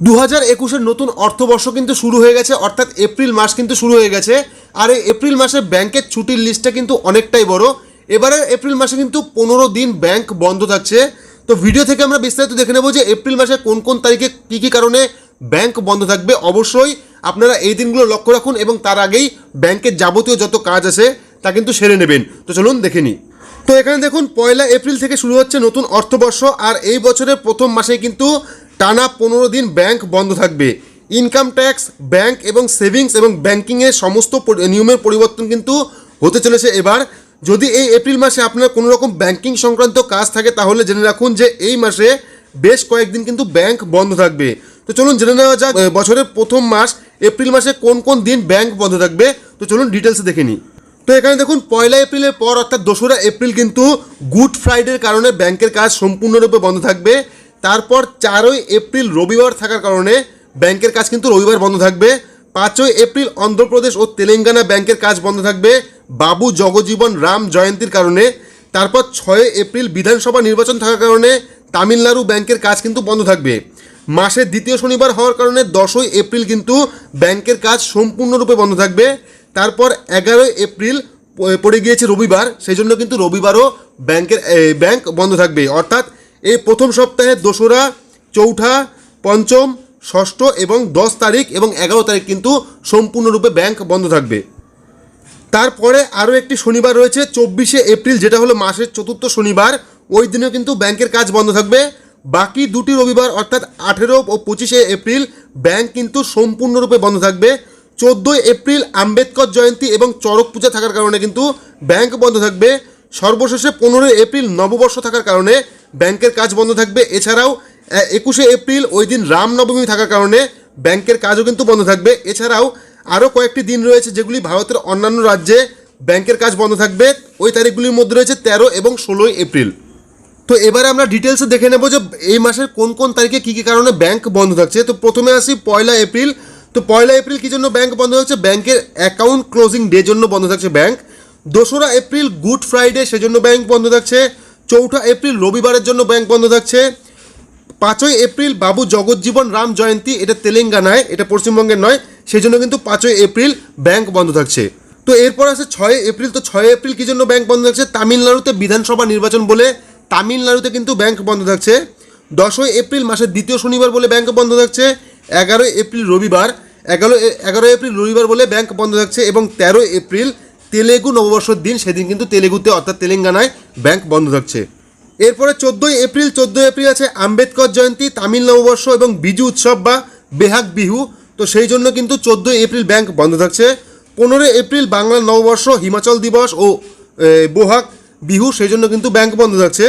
দু হাজার একুশের নতুন অর্থবর্ষ কিন্তু শুরু হয়ে গেছে, অর্থাৎ এপ্রিল মাস কিন্তু শুরু হয়ে গেছে। আর এই এপ্রিল মাসে ব্যাংকের ছুটির লিস্টটা কিন্তু অনেকটাই বড়। এবারে এপ্রিল মাসে কিন্তু পনেরো দিন ব্যাংক বন্ধ থাকছে। তো ভিডিও থেকে আমরা বিস্তারিত দেখে নেব যে এপ্রিল মাসে কোন কোন তারিখে কী কী কারণে ব্যাংক বন্ধ থাকবে। অবশ্যই আপনারা এই দিনগুলো লক্ষ্য রাখুন এবং তার আগেই ব্যাংকের যাবতীয় যত কাজ আছে তা কিন্তু সেরে নেবেন। তো চলুন দেখে নিই। তো এখানে দেখুন, পয়লা এপ্রিল থেকে শুরু হচ্ছে নতুন অর্থবর্ষ, আর এই বছরের প্রথম মাসে কিন্তু টানা পনেরো দিন ব্যাংক বন্ধ থাকবে। ইনকাম ট্যাক্স, ব্যাংক এবং সেভিংস এবং ব্যাংকিংয়ের সমস্ত নিয়মের পরিবর্তন কিন্তু হতে চলেছে এবার। যদি এই এপ্রিল মাসে আপনার কোনো রকম ব্যাংকিং সংক্রান্ত কাজ থাকে, তাহলে জেনে রাখুন যে এই মাসে বেশ কয়েকদিন কিন্তু ব্যাংক বন্ধ থাকবে। তো চলুন জেনে নেওয়া যাক বছরের প্রথম মাস, এপ্রিল মাসে কোন কোন দিন ব্যাংক বন্ধ থাকবে। তো চলুন ডিটেলসে দেখে নিই। তো এখানে দেখুন, পয়লা এপ্রিলের পর, অর্থাৎ দোসরা এপ্রিল কিন্তু গুড ফ্রাইডের কারণে ব্যাংকের কাজ সম্পূর্ণরূপে বন্ধ থাকবে। তারপর চারই এপ্রিল রবিবার থাকার কারণে ব্যাংকের কাজ কিন্তু রবিবার বন্ধ থাকবে। পাঁচই এপ্রিল অন্ধ্রপ্রদেশ ও তেলেঙ্গানা ব্যাংকের কাজ বন্ধ থাকবে। বাবু জগজীবন রাম জয়ন্তীর কারণে। তারপর ছয় এপ্রিল বিধানসভা নির্বাচন থাকার কারণে তামিলনাড়ু ব্যাংকের কাজ কিন্তু বন্ধ থাকবে। মাসের দ্বিতীয় শনিবার হওয়ার কারণে দশই এপ্রিল কিন্তু ব্যাংকের কাজ সম্পূর্ণরূপে বন্ধ থাকবে। তারপর এগারোই এপ্রিল পড়ে গিয়েছে রবিবার সেই জন্য কিন্তু রবিবারও ব্যাংকের ব্যাংক বন্ধ থাকবে। অর্থাৎ এই প্রথম সপ্তাহে দোসরা, চৌঠা, পঞ্চম, ষষ্ঠ এবং দশ তারিখ এবং এগারো তারিখ কিন্তু সম্পূর্ণরূপে ব্যাংক বন্ধ থাকবে। তারপরে আরও একটি শনিবার রয়েছে, চব্বিশে এপ্রিল, যেটা হলো মাসের চতুর্থ শনিবার, ওই দিনেও কিন্তু ব্যাংকের কাজ বন্ধ থাকবে। বাকি দুটি রবিবার, অর্থাৎ আঠেরো ও পঁচিশে এপ্রিল, ব্যাংক কিন্তু সম্পূর্ণরূপে বন্ধ থাকবে। চোদ্দোই এপ্রিল আম্বেদকর জয়ন্তী এবং চড়ক পূজা থাকার কারণে কিন্তু ব্যাংক বন্ধ থাকবে। সর্বশেষে পনেরোই এপ্রিল নববর্ষ থাকার কারণে ব্যাংকের কাজ বন্ধ থাকবে। এছাড়াও একুশে এপ্রিল ওই দিন রামনবমী থাকার কারণে ব্যাংকের কাজও কিন্তু বন্ধ থাকবে। এছাড়াও আরও কয়েকটি দিন রয়েছে যেগুলি ভারতের অন্যান্য রাজ্যে ব্যাংকের কাজ বন্ধ থাকবে। ওই তারিখগুলির মধ্যে রয়েছে তেরো এবং ষোলোই এপ্রিল। তো এবারে আমরা ডিটেলসে দেখে নেব যে এই মাসের কোন কোন তারিখে কী কী কারণে ব্যাংক বন্ধ থাকছে। তো প্রথমে আসি পয়লা এপ্রিল। তো পয়লা এপ্রিল কী জন্য ব্যাংক বন্ধ হচ্ছে ব্যাংকের অ্যাকাউন্ট ক্লোজিং ডে জন্য বন্ধ থাকছে ব্যাংক দোসরা এপ্রিল গুড ফ্রাইডে সেজন্য ব্যাংক বন্ধ থাকছে। চৌঠা এপ্রিল, রবিবারের জন্য ব্যাংক বন্ধ থাকছে। পাঁচই এপ্রিল, বাবু জগজ্জীবন রাম জয়ন্তী, এটা তেলেঙ্গানায়, এটা পশ্চিমবঙ্গের নয় সেই জন্য কিন্তু পাঁচই এপ্রিল ব্যাংক বন্ধ থাকছে। তো এরপর আছে ছয় এপ্রিল, তো ছয় এপ্রিল কী জন্য ব্যাংক বন্ধ থাকছে? তামিলনাড়ুতে বিধানসভা নির্বাচন বলে তামিলনাড়ুতে কিন্তু ব্যাংক বন্ধ থাকছে। দশই এপ্রিল মাসের দ্বিতীয় শনিবার বলে ব্যাংক বন্ধ থাকছে। এগারোই এপ্রিল রবিবার এগারো এগারোই এপ্রিল রবিবার বলে ব্যাংক বন্ধ থাকছে এবং তেরোই এপ্রিল তেলেগু নববর্ষের দিন, সেদিন কিন্তু তেলেগুতে অর্থাৎ তেলেঙ্গানায় ব্যাংক বন্ধ থাকছে। এরপরে চোদ্দোই এপ্রিল চোদ্দোই এপ্রিল আছে আম্বেদকর জয়ন্তী, তামিল নববর্ষ এবং বিজু উৎসব বা বেহাগ বিহু। তো সেই জন্য কিন্তু চোদ্দোই এপ্রিল ব্যাংক বন্ধ থাকছে। পনেরোই এপ্রিল বাংলার নববর্ষ, হিমাচল দিবস ও বোহাগ বিহু, সেই জন্য কিন্তু ব্যাংক বন্ধ থাকছে।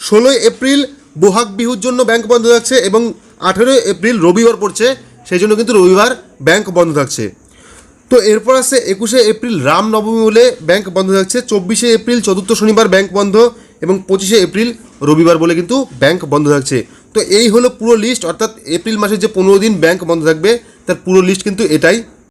ষোলোই এপ্রিল বোহাগ বিহুর জন্য ব্যাংক বন্ধ থাকছে এবং আঠেরোই এপ্রিল রবিবার পড়ছে। সেই জন্য কিন্তু রবিবার ব্যাংক বন্ধ থাকছে। তো এরপর আসছে একুশে এপ্রিল রামনবমী বলে ব্যাংক বন্ধ থাকছে। চব্বিশে এপ্রিল, চতুর্থ শনিবার ব্যাংক বন্ধ এবং পঁচিশে এপ্রিল রবিবার বলে কিন্তু ব্যাংক বন্ধ থাকছে। তো এই হলো পুরো লিস্ট অর্থাৎ এপ্রিল মাসের যে পনেরো দিন ব্যাংক বন্ধ থাকবে, তার পুরো লিস্ট কিন্তু এটাই।